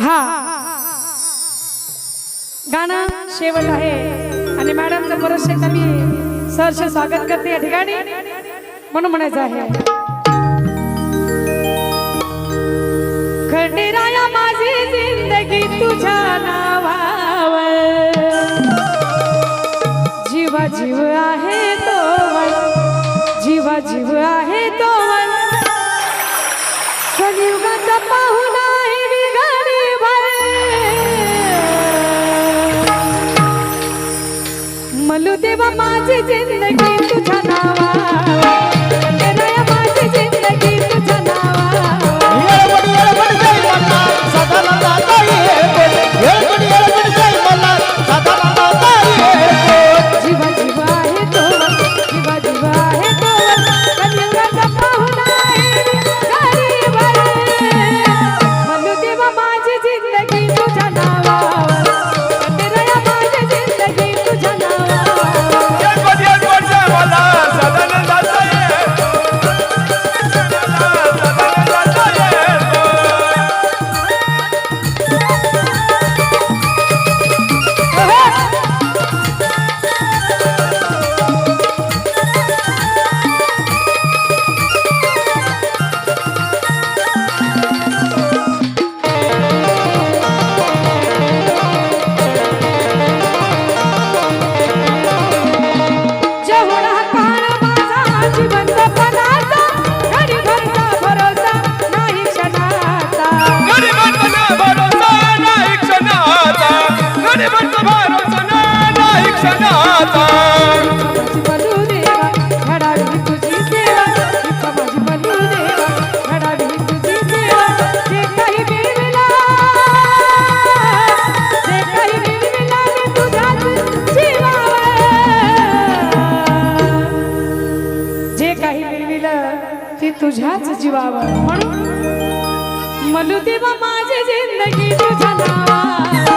हा. गाणं शेवट आहे. आणि मॅडमचं बरेचसे मी सहर्ष स्वागत करते या ठिकाणी. म्हणून म्हणायचं आहे. खंडेराया माझी जिंदगी तुझ्या नावावर. जीवा जीव माझा जीव आहे तो कलियुगाचा पाहुणा मलू देवा माझी जिंदगी. काही मिळविलं ते तुझ्याच जीवावर म्हणून मनुदेवा माझी जिंदगी तुझ्या नावा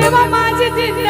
দেবা মাঝে জিন্দা